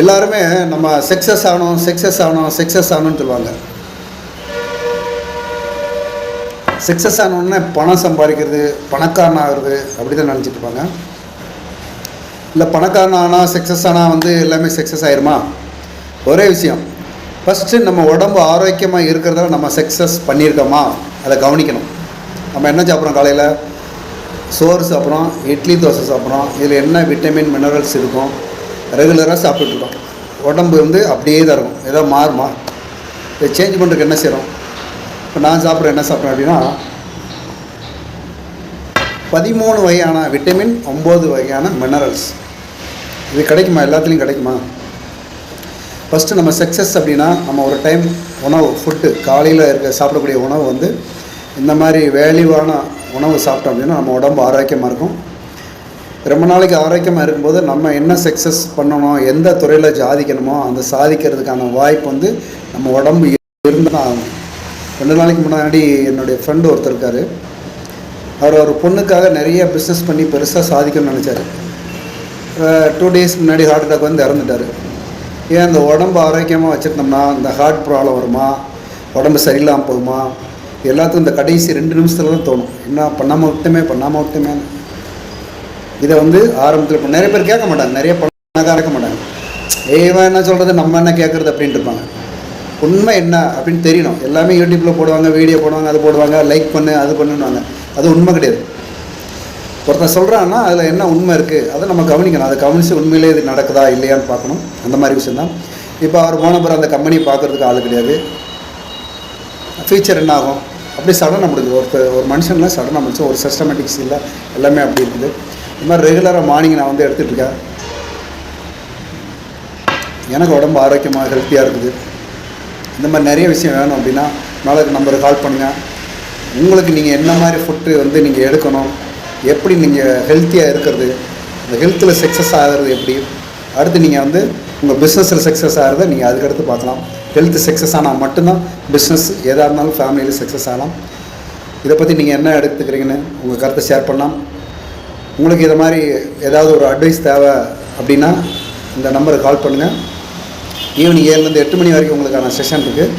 எல்லாருமே நம்ம சக்ஸஸ் ஆகணும் சக்ஸஸ் ஆகணும் சக்ஸஸ் ஆகணும்னு சொல்லுவாங்க. சக்ஸஸ் ஆனோடனே பணம் சம்பாதிக்கிறது பணக்காரன் ஆகிறது அப்படி தான் நினச்சிட்டு இருப்பாங்க. இல்லை பணக்காரன் ஆனால் சக்ஸஸ் ஆனால் வந்து எல்லாமே சக்ஸஸ் ஆயிருமா? ஒரே விஷயம். ஃபஸ்ட்டு நம்ம உடம்பு ஆரோக்கியமாக இருக்கிறதால நம்ம சக்ஸஸ் பண்ணியிருக்கோமா? அதை கவனிக்கணும். நம்ம என்ன சாப்பிட்றோம் காலையில்? சோறு சாப்பிட்றோம் இட்லி தோசை சாப்பிட்றோம். இதில் என்ன விட்டமின் மினரல்ஸ் இருக்கும்? ரெகுலராக சாப்பிட்டுட்ருக்கோம். உடம்பு வந்து அப்படியே தான் இருக்கும். ஏதோ மாறுமா? இதை சேஞ்ச் பண்ணுறதுக்கு என்ன செய்கிறோம் இப்போ நான் சாப்பிட்ற என்ன சாப்பிட்றேன் அப்படின்னா பதிமூணு வகையான விட்டமின் ஒம்பது வகையான மினரல்ஸ் இது கிடைக்குமா? எல்லாத்துலேயும் கிடைக்குமா? ஃபஸ்ட்டு நம்ம சக்ஸஸ் அப்படின்னா நம்ம ஒரு டைம் உணவு ஃபுட்டு காலையில் இருக்க சாப்பிடக்கூடிய உணவு வந்து இந்த மாதிரி வேல்யூவான உணவு சாப்பிட்டோம் அப்படின்னா நம்ம உடம்பு ஆரோக்கியமாக இருக்கும். ரொம்ப நாளைக்கு ஆரோக்கியமாக இருக்கும்போது நம்ம என்ன சக்ஸஸ் பண்ணணும் எந்த துறையில் சாதிக்கணுமோ அந்த சாதிக்கிறதுக்கான வாய்ப்பு வந்து நம்ம உடம்பு இருந்தால் ஆகும். ரெண்டு நாளைக்கு முன்னாடி என்னுடைய ஃப்ரெண்டு ஒருத்தர் இருக்கார். அவர் ஒரு பொண்ணுக்காக நிறைய பிஸ்னஸ் பண்ணி பெருசாக சாதிக்கணும்னு நினச்சாரு. டூ டேஸ் முன்னாடி ஹார்ட் அட்டாக் வந்து இறந்துட்டார். ஏன் அந்த உடம்பு ஆரோக்கியமாக வச்சுருந்தோம்னா இந்த ஹார்ட் ப்ராப்ளம் வருமா? உடம்பு சரியில்லாமல் போகுமா? எல்லாத்துக்கும் இந்த கடைசி ரெண்டு நிமிஷத்துல தான் தோணும். என்ன பண்ணாமல் விட்டுமே பண்ணாமல் விட்டுமே இதை வந்து ஆரம்பத்தில் இப்போ நிறைய பேர் கேட்க மாட்டாங்க. நிறைய பணக்கார இருக்க மாட்டாங்க. ஏவன் என்ன சொல்கிறது நம்ம என்ன கேட்குறது அப்படின்ட்டு இருப்பாங்க. உண்மை என்ன அப்படின்னு தெரியணும். எல்லாமே யூடியூப்பில் போடுவாங்க வீடியோ போடுவாங்க அது போடுவாங்க லைக் பண்ணு அது பண்ணுவாங்க அது உண்மை கிடையாது. ஒருத்தன் சொல்கிறான்னா அதில் என்ன உண்மை இருக்குது அதை நம்ம கவனிக்கணும். அதை கவனித்து உண்மையிலே இது நடக்குதா இல்லையான்னு பார்க்கணும். அந்த மாதிரி விஷயந்தான் இப்போ அவர் போனப்புறம் அந்த கம்பெனி பார்க்குறதுக்கு ஆள் கிடையாது. ஃபியூச்சர் என்ன ஆகும்? அப்படி சடனாக முடியுது ஒருத்தர் ஒரு மனுஷனில் சடனாக முடிச்சு ஒரு சிஸ்டமேட்டிக்ஸ் இல்லை. எல்லாமே அப்படி இருக்குது. இது மாதிரி ரெகுலராக மார்னிங் நான் வந்து எடுத்துகிட்டு இருக்கேன். எனக்கு உடம்பு ஆரோக்கியமாக ஹெல்த்தியாக இருக்குது. இந்த மாதிரி நிறைய விஷயம் வேணும் அப்படின்னா நாளைக்கு நம்பருக்கு கால் பண்ணுங்கள் உங்களுக்கு நீங்கள் என்ன மாதிரி ஃபுட்டு வந்து நீங்கள் எடுக்கணும்? எப்படி நீங்கள் ஹெல்த்தியாக இருக்கிறது? இந்த ஹெல்த்தில் சக்ஸஸ் ஆகிறது எப்படி? அடுத்து நீங்கள் வந்து உங்கள் பிஸ்னஸில் சக்ஸஸ் ஆகிறத நீங்கள் அதுக்கடுத்து பார்க்கலாம். ஹெல்த்து சக்ஸஸ் ஆனால் மட்டும்தான் பிஸ்னஸ் எதாக இருந்தாலும் ஃபேமிலியில் சக்ஸஸ் ஆகலாம். இதை பற்றி நீங்கள் என்ன எடுத்துக்கிறீங்கன்னு உங்கள் கருத்தை ஷேர் பண்ணலாம். உங்களுக்கு இதை மாதிரி ஏதாவது ஒரு அட்வைஸ் தேவை அப்படின்னா இந்த நம்பருக்கு கால் பண்ணுங்கள் ஈவினிங் ஏழுலேருந்து எட்டு மணி வரைக்கும் உங்களுக்கான செஷன் இருக்குது